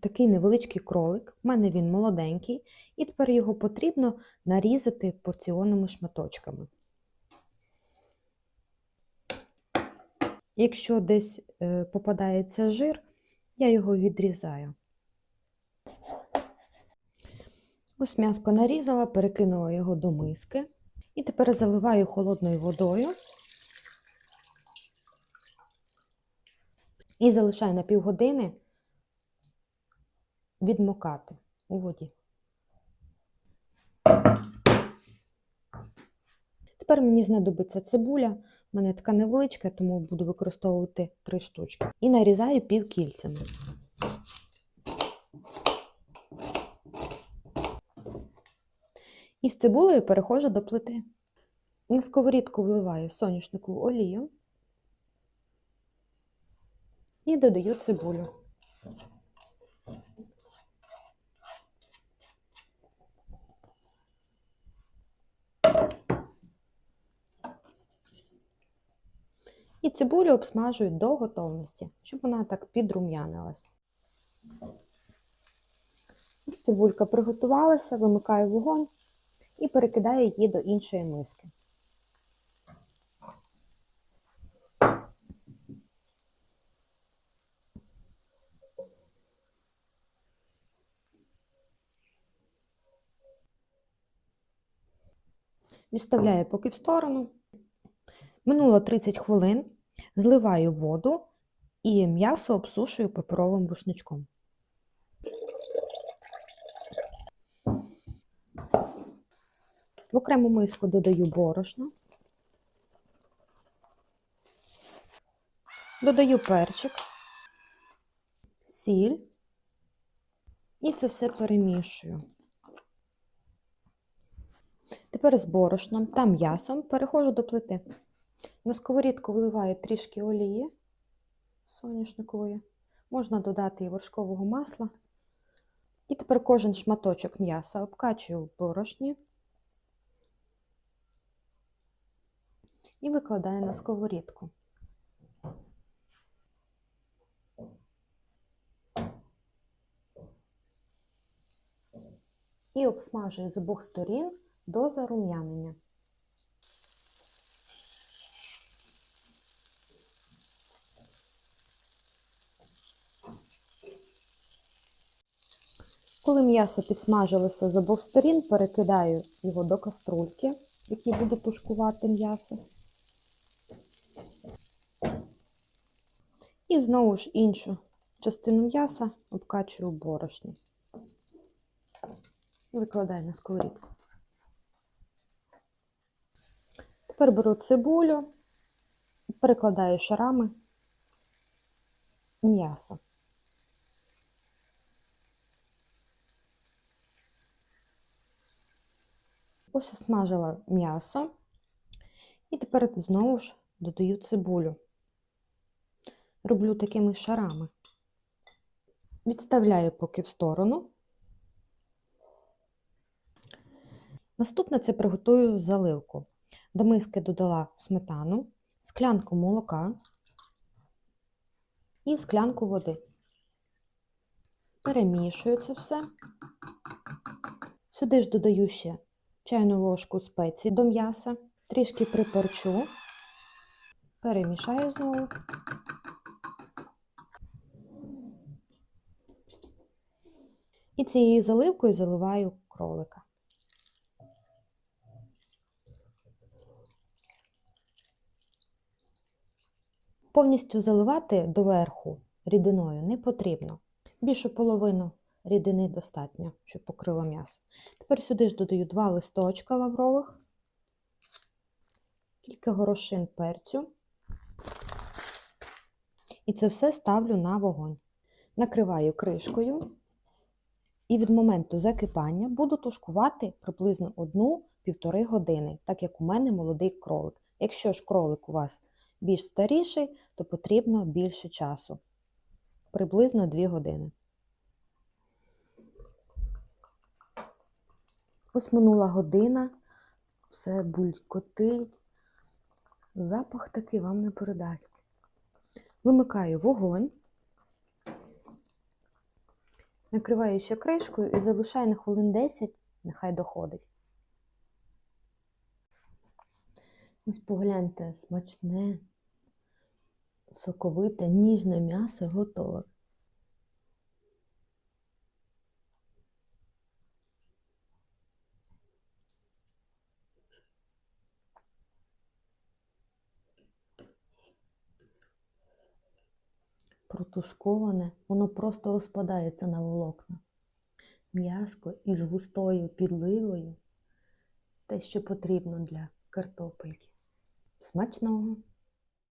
такий невеличкий кролик. У мене він молоденький, і тепер його потрібно нарізати порціонними шматочками. Якщо десь е, попадається жир, я його відрізаю. Ось м'яско нарізала, перекинула його до миски. І тепер заливаю холодною водою і залишаю на півгодини відмокати у воді. Тепер мені знадобиться цибуля. У мене така невеличка, тому буду використовувати три штучки. І нарізаю півкільцями. І з цибулею переходжу до плити. На сковорідку вливаю соняшникову олію і додаю цибулю. І цибулю обсмажую до готовності, щоб вона так підрум'янилась. Ось цибулька приготувалася, вимикаю вогонь і перекидаю її до іншої миски. Відставляю поки в сторону. Минуло 30 хвилин, зливаю воду і м'ясо обсушую паперовим рушничком. В окрему миску додаю борошно, додаю перчик, сіль і це все перемішую. Тепер з борошном та м'ясом переходжу до плити. На сковорідку вливаю трішки олії соняшникової, можна додати і вершкового масла. І тепер кожен шматочок м'яса обкачую в борошні і викладаю на сковорідку. І обсмажую з обох сторін до зарум'янення. Коли м'ясо підсмажилося з обох сторін, перекидаю його до каструльки, в якій буду тушкувати м'ясо. І знову ж іншу частину м'яса обкачую борошні. Викладаю на сковорідку. Тепер беру цибулю, перекладаю шарами м'ясо. Ось осмажила м'ясо. І тепер знову ж додаю цибулю. Роблю такими шарами. Відставляю поки в сторону. Наступне це приготую заливку. До миски додала сметану, склянку молока і склянку води. Перемішую це все. Сюди ж додаю ще чайну ложку спецій до м'яса, трішки приперчу, перемішаю знову. І цією заливкою заливаю кролика. Повністю заливати доверху рідиною не потрібно. Більшу половину рідини достатньо, щоб покрило м'ясо. Тепер сюди ж додаю два листочка лаврових, кілька горошин перцю. І це все ставлю на вогонь. Накриваю кришкою і від моменту закипання буду тушкувати приблизно 1-1,5 години, так як у мене молодий кролик. Якщо ж кролик у вас більш старіший, то потрібно більше часу, приблизно 2 години. Ось минула година, все булькотить, запах такий вам не передать. Вимикаю вогонь Накриваю ще кришкою і залишаю на хвилин 10, нехай доходить. Ось погляньте, смачне, соковите, ніжне м'ясо готове. Протушковане, воно просто розпадається на волокна. М'яско із густою підливою те, що потрібно для картопельки. Смачного!